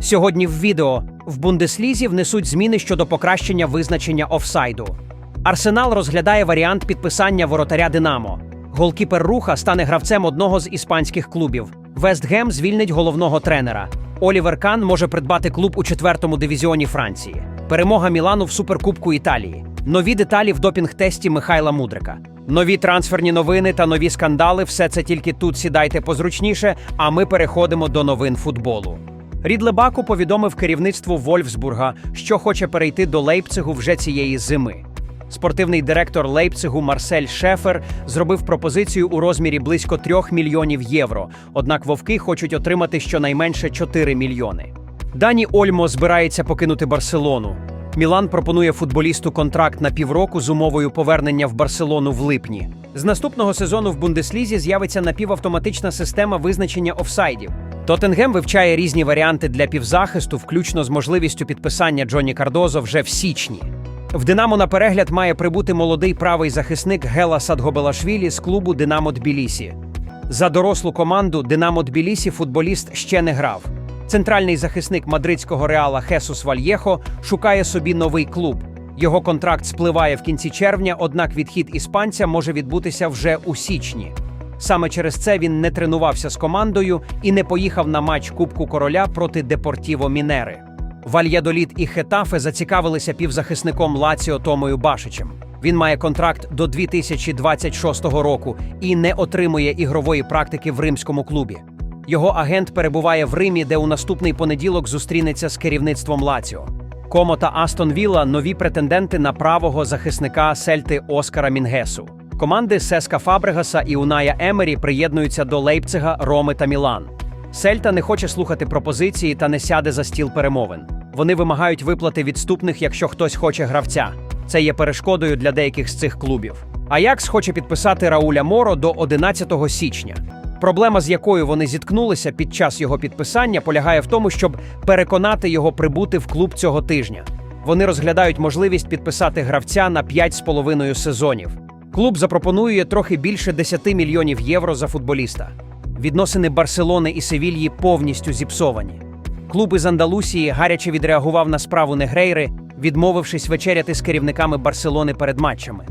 Сьогодні в відео в Бундеслізі внесуть зміни щодо покращення визначення офсайду. Арсенал розглядає варіант підписання воротаря Динамо. Голкіпер Руха стане гравцем одного з іспанських клубів. Вестгем звільнить головного тренера. Олівер Кан може придбати клуб у четвертому дивізіоні Франції. Перемога Мілану в суперкубку Італії. Нові деталі в допінг-тесті Михайла Мудрика. Нові трансферні новини та нові скандали. Все це тільки тут сідайте позручніше. А ми переходимо до новин футболу. Рідлебаку повідомив керівництву Вольфсбурга, що хоче перейти до Лейпцигу вже цієї зими. Спортивний директор Лейпцигу Марсель Шефер зробив пропозицію у розмірі близько 3 мільйонів євро. Однак вовки хочуть отримати щонайменше 4 мільйони. Дані Ольмо збирається покинути Барселону. Мілан пропонує футболісту контракт на півроку з умовою повернення в Барселону в липні. З наступного сезону в Бундеслізі з'явиться напівавтоматична система визначення офсайдів. Тоттенгем вивчає різні варіанти для півзахисту, включно з можливістю підписання Джонні Кардозо вже в січні. В Динамо на перегляд має прибути молодий правий захисник Гела Садгобелашвілі з клубу Динамо Тбілісі. За дорослу команду Динамо Тбілісі футболіст ще не грав. Центральний захисник мадридського реала Хесус Вальєхо шукає собі новий клуб. Його контракт спливає в кінці червня, однак відхід іспанця може відбутися вже у січні. Саме через це він не тренувався з командою і не поїхав на матч Кубку Короля проти Депортіво Мінери. Вальядоліт і Хетафе зацікавилися півзахисником Лаціо Томою Башичем. Він має контракт до 2026 року і не отримує ігрової практики в римському клубі. Його агент перебуває в Римі, де у наступний понеділок зустрінеться з керівництвом Лаціо. Комо та Астон Вілла нові претенденти на правого захисника Сельти Оскара Мінгесу. Команди Сеска Фабрегаса і Уная Емері приєднуються до Лейпцига, Роми та Мілан. Сельта не хоче слухати пропозиції та не сяде за стіл перемовин. Вони вимагають виплати відступних, якщо хтось хоче гравця. Це є перешкодою для деяких з цих клубів. Аякс хоче підписати Рауля Моро до 11 січня. Проблема, з якою вони зіткнулися під час його підписання, полягає в тому, щоб переконати його прибути в клуб цього тижня. Вони розглядають можливість підписати гравця на 5,5 сезонів. Клуб запропонує трохи більше 10 мільйонів євро за футболіста. Відносини Барселони і Севільї повністю зіпсовані. Клуб із Андалусії гаряче відреагував на справу Негрейри, відмовившись вечеряти з керівниками Барселони перед матчами.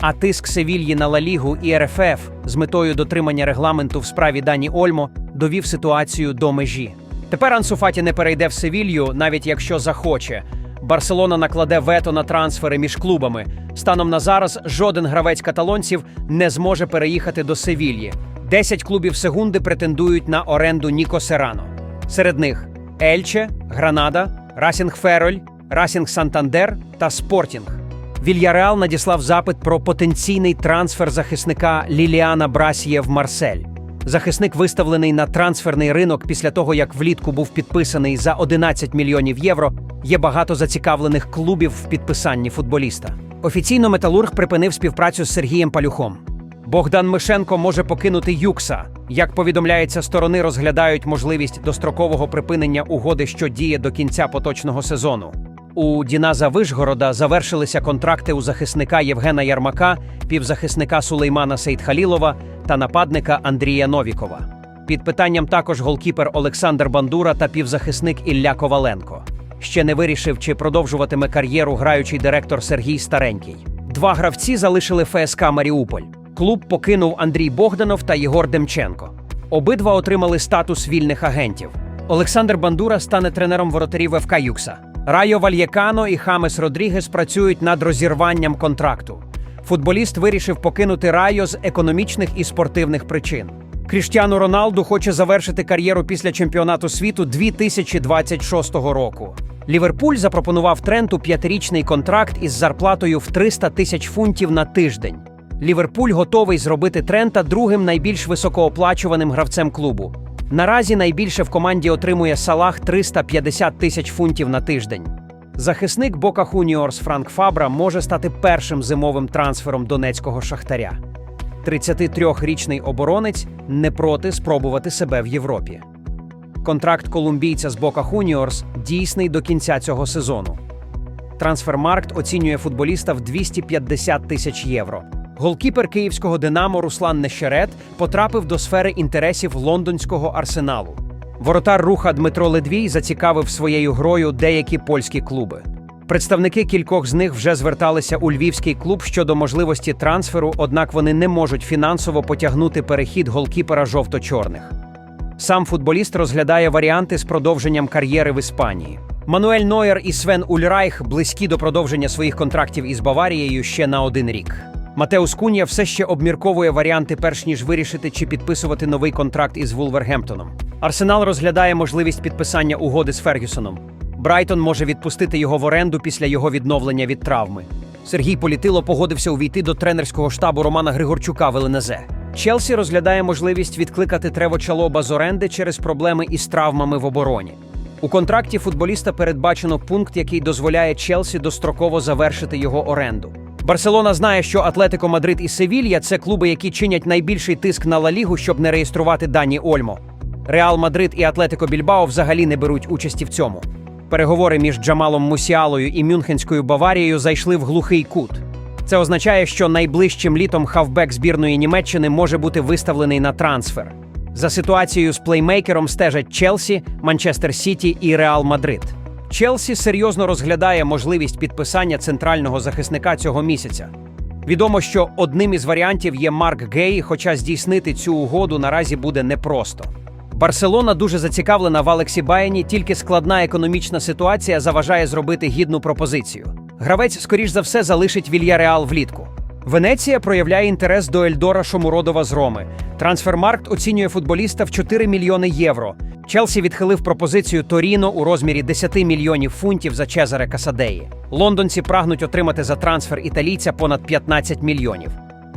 А тиск Севільї на Ла Лігу і РФФ з метою дотримання регламенту в справі Дані Ольмо довів ситуацію до межі. Тепер Ансу Фаті не перейде в Севілью, навіть якщо захоче. Барселона накладе вето на трансфери між клубами. Станом на зараз жоден гравець каталонців не зможе переїхати до Севільї. Десять клубів секунди претендують на оренду Ніко Серано. Серед них Ельче, Гранада, Расінг Фероль, Расінг Сантандер та Спортінг. Вільяреал надіслав запит про потенційний трансфер захисника Ліліана Брасіє в Марсель. Захисник виставлений на трансферний ринок після того, як влітку був підписаний за 11 мільйонів євро. Є багато зацікавлених клубів в підписанні футболіста. Офіційно Металург припинив співпрацю з Сергієм Палюхом. Богдан Мишенко може покинути Юкса. Як повідомляється, сторони розглядають можливість дострокового припинення угоди, що діє до кінця поточного сезону. У Діназа Вишгорода завершилися контракти у захисника Євгена Ярмака, півзахисника Сулеймана Сейдхалілова та нападника Андрія Новікова. Під питанням також голкіпер Олександр Бандура та півзахисник Ілля Коваленко. Ще не вирішив, чи продовжуватиме кар'єру граючий директор Сергій Старенький. Два гравці залишили ФСК Маріуполь. Клуб покинув Андрій Богданов та Єгор Демченко. Обидва отримали статус вільних агентів. Олександр Бандура стане тренером воротарів ФК Юкса. Райо Вальєкано і Хамес Родрігес працюють над розірванням контракту. Футболіст вирішив покинути Райо з економічних і спортивних причин. Кріштіану Роналду хоче завершити кар'єру після чемпіонату світу 2026 року. Ліверпуль запропонував Тренту п'ятирічний контракт із зарплатою в 300 тисяч фунтів на тиждень. Ліверпуль готовий зробити Трента другим найбільш високооплачуваним гравцем клубу. Наразі найбільше в команді отримує Салах 350 тисяч фунтів на тиждень. Захисник Бока Хуніорс Франк Фабра може стати першим зимовим трансфером донецького шахтаря. 33-річний оборонець не проти спробувати себе в Європі. Контракт колумбійця з Бока Хуніорс дійсний до кінця цього сезону. Трансфермаркт оцінює футболіста в 250 тисяч євро. Голкіпер київського Динамо Руслан Нещерет потрапив до сфери інтересів лондонського арсеналу. Воротар руха Дмитро Ледвій зацікавив своєю грою деякі польські клуби. Представники кількох з них вже зверталися у львівський клуб щодо можливості трансферу, однак вони не можуть фінансово потягнути перехід голкіпера жовто-чорних. Сам футболіст розглядає варіанти з продовженням кар'єри в Іспанії. Мануель Нойер і Свен Ульрайх близькі до продовження своїх контрактів із Баварією ще на один рік. Матеус Кунія все ще обмірковує варіанти, перш ніж вирішити, чи підписувати новий контракт із Вулвергемптоном. Арсенал розглядає можливість підписання угоди з Фергюсоном. Брайтон може відпустити його в оренду після його відновлення від травми. Сергій Політило погодився увійти до тренерського штабу Романа Григорчука в ЛНЗ. Челсі розглядає можливість відкликати Трево Чалоба з оренди через проблеми із травмами в обороні. У контракті футболіста передбачено пункт, який дозволяє Челсі достроково завершити його оренду. Барселона знає, що Атлетико Мадрид і Севілья це клуби, які чинять найбільший тиск на Ла Лігу, щоб не реєструвати дані Ольмо. Реал Мадрид і Атлетико Більбао взагалі не беруть участі в цьому. Переговори між Джамалом Мусіалою і Мюнхенською Баварією зайшли в глухий кут. Це означає, що найближчим літом хавбек збірної Німеччини може бути виставлений на трансфер. За ситуацією з плеймейкером стежать Челсі, Манчестер Сіті і Реал Мадрид. Челсі серйозно розглядає можливість підписання центрального захисника цього місяця. Відомо, що одним із варіантів є Марк Гей, хоча здійснити цю угоду наразі буде непросто. Барселона дуже зацікавлена в Алексі Баяні, тільки складна економічна ситуація заважає зробити гідну пропозицію. Гравець, скоріш за все, залишить Вільяреал влітку. Венеція проявляє інтерес до Ельдора Шомуродова з Роми. Трансфермаркт оцінює футболіста в 4 мільйони євро. Челсі відхилив пропозицію Торіно у розмірі 10 мільйонів фунтів за Чезаре Касадеї. Лондонці прагнуть отримати за трансфер італійця понад 15 мільйонів.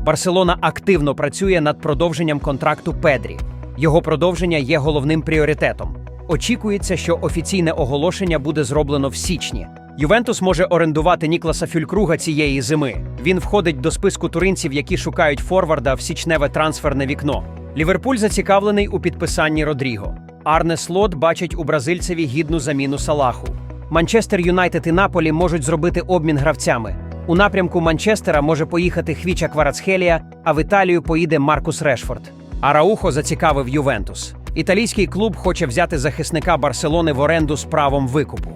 Барселона активно працює над продовженням контракту Педрі. Його продовження є головним пріоритетом. Очікується, що офіційне оголошення буде зроблено в січні. Ювентус може орендувати Нікласа Фюлькруга цієї зими. Він входить до списку туринців, які шукають форварда в січневе трансферне вікно. Ліверпуль зацікавлений у підписанні Родріго. Арне Слот бачить у бразильцеві гідну заміну Салаху. Манчестер Юнайтед і Наполі можуть зробити обмін гравцями. У напрямку Манчестера може поїхати Хвіча Кварацхелія, а в Італію поїде Маркус Решфорд. Араухо зацікавив Ювентус. Італійський клуб хоче взяти захисника Барселони в оренду з правом викупу.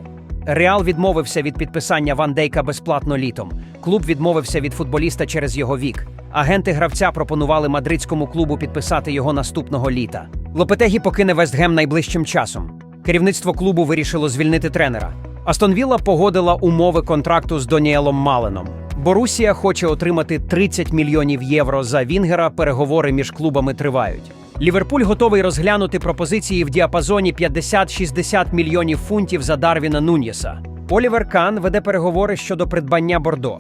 Реал відмовився від підписання Ван Дейка безплатно літом. Клуб відмовився від футболіста через його вік. Агенти гравця пропонували мадридському клубу підписати його наступного літа. Лопетегі покине Вестгем найближчим часом. Керівництво клубу вирішило звільнити тренера. Астон Вілла погодила умови контракту з Доніелом Маленом. Борусія хоче отримати 30 мільйонів євро за Вінгера. Переговори між клубами тривають. Ліверпуль готовий розглянути пропозиції в діапазоні 50-60 мільйонів фунтів за Дарвіна Нуньєса. Олівер Кан веде переговори щодо придбання Бордо.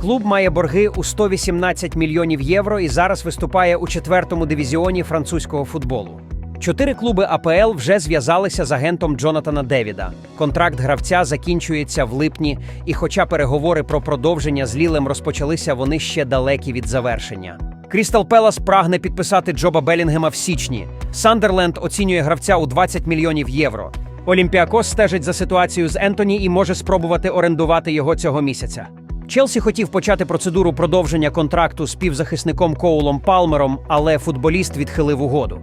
Клуб має борги у 118 мільйонів євро і зараз виступає у четвертому дивізіоні французького футболу. Чотири клуби АПЛ вже зв'язалися з агентом Джонатана Девіда. Контракт гравця закінчується в липні, і хоча переговори про продовження з Лілем розпочалися, вони ще далекі від завершення. Крістал Пелас прагне підписати Джоба Белінгема в січні. Сандерленд оцінює гравця у 20 мільйонів євро. Олімпіакос стежить за ситуацією з Ентоні і може спробувати орендувати його цього місяця. Челсі хотів почати процедуру продовження контракту з півзахисником Коулом Палмером, але футболіст відхилив угоду.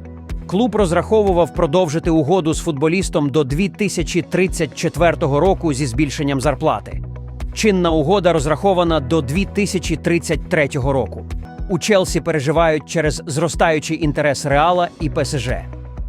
Клуб розраховував продовжити угоду з футболістом до 2034 року зі збільшенням зарплати. Чинна угода розрахована до 2033 року. У Челсі переживають через зростаючий інтерес Реала і ПСЖ.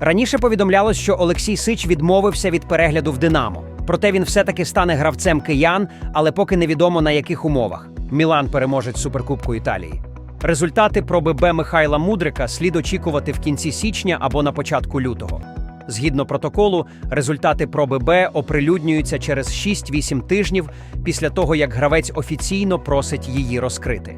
Раніше повідомлялось, що Олексій Сич відмовився від перегляду в Динамо. Проте він все-таки стане гравцем киян, але поки невідомо на яких умовах. Мілан переможець Суперкубку Італії. Результати проби Б Михайла Мудрика слід очікувати в кінці січня або на початку лютого. Згідно протоколу, результати проби Б оприлюднюються через 6-8 тижнів після того, як гравець офіційно просить її розкрити.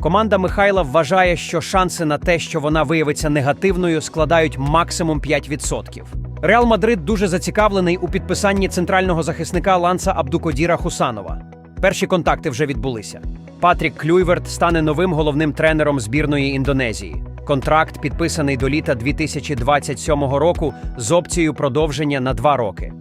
Команда Михайла вважає, що шанси на те, що вона виявиться негативною, складають максимум 5%. Реал Мадрид дуже зацікавлений у підписанні центрального захисника Ланса Абдукодіра Хусанова. Перші контакти вже відбулися. Патрік Клюйверт стане новим головним тренером збірної Індонезії. Контракт підписаний до літа 2027 року з опцією продовження на два роки.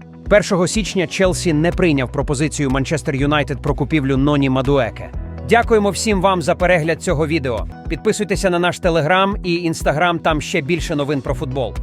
1 січня Челсі не прийняв пропозицію Манчестер Юнайтед про купівлю Ноні Мадуеке. Дякуємо всім вам за перегляд цього відео. Підписуйтеся на наш телеграм і інстаграм, там ще більше новин про футбол.